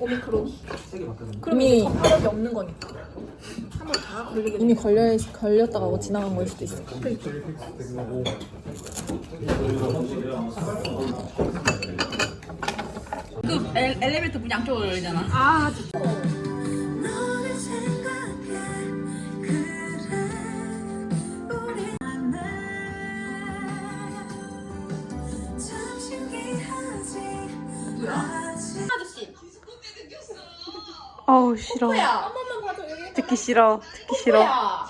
오미크론. 이미 화력이 없는 거니까. 이미 걸려 걸렸다가 뭐 지나간 걸 수도 있어. 그 엘, 엘리베이터 문 양쪽으로 열리잖아. 아, 너를 어우 싫어. 한 번만 봐줘. 여기. 듣기 싫어. 듣기 싫어. 야.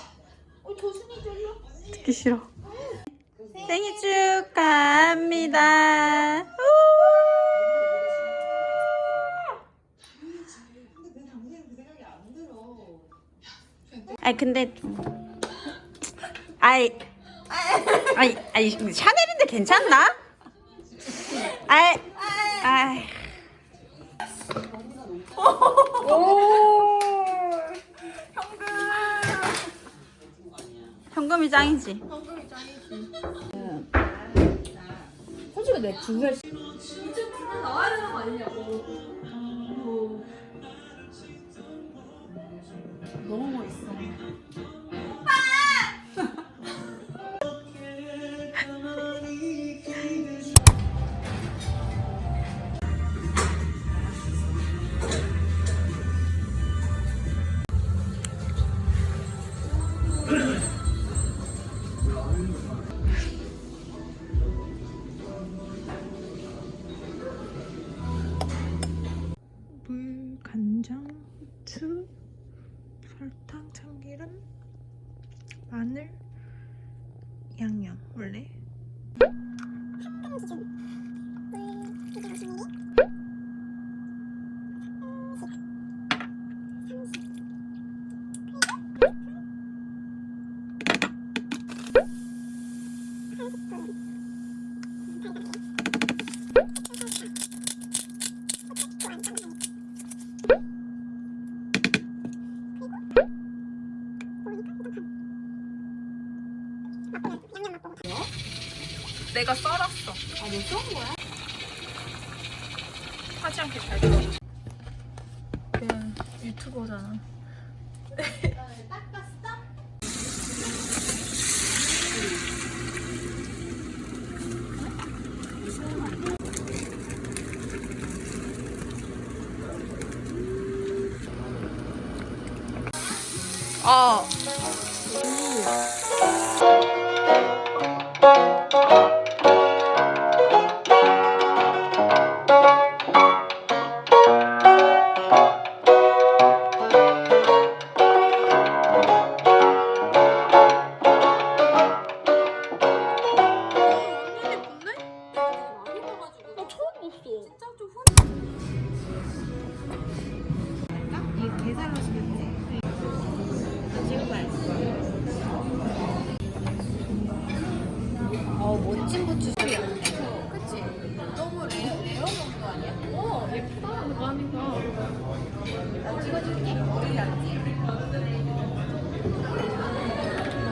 어, 조순이 졸려. 듣기 싫어. 생일 축하합니다. 아이 근데 아이 아이 아이 샤넬인데 괜찮나? 아이 아이 현금이 짱이지. 솔직히 내 주변 너무 멋있어. 내가 썰었어. 아, 너 썰은 거야? 하지 않게 잘 들어. 그냥 유튜버잖아. 어.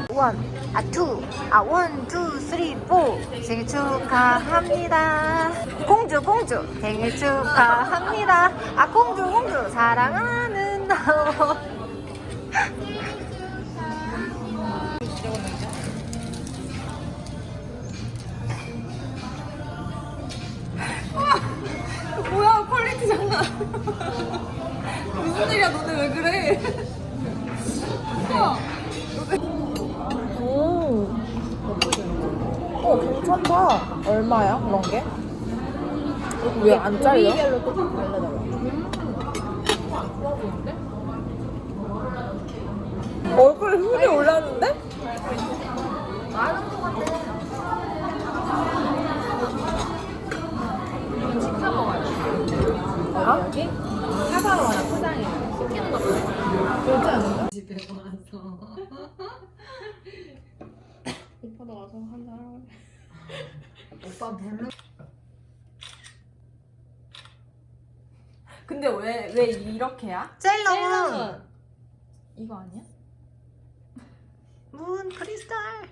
원, 아 투, 아 원, 투, 쓰리, 포. 생일 축하합니다. 공주, 공주. 생일 축하합니다. 아 공주, 공주. 사랑하는 너. 장난. 무슨 일이야 너네 왜 그래? 오. 어 괜찮다. 얼마야 그런 게? 왜 안 잘려? 얼굴에 흙이 올랐는데? 그렇지 않은가? 집에 와서. 오빠도 와서 한잔 하라고 오빠 물론. 근데 왜 왜 이렇게야? 셀러문 이거 아니야? 문 크리스탈!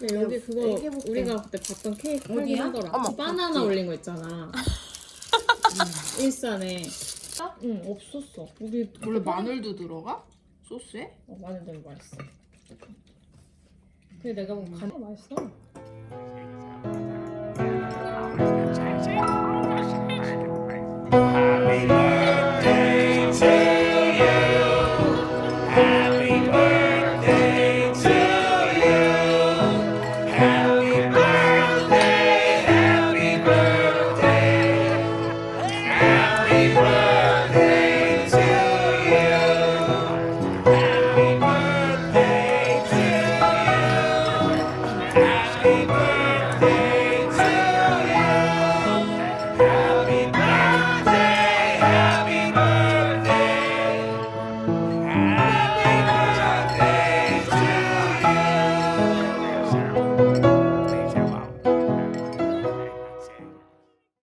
네, 여기 그거 우리가 그때 봤던 케이크 팔긴 하더라 어머, 바나나 올린 거 있잖아. 일산에 응 없었어 우리 원래 마늘도 들어가? 소스에? 어, 마늘 너무 맛있어 근데 내가 뭐 간... 어, 맛있어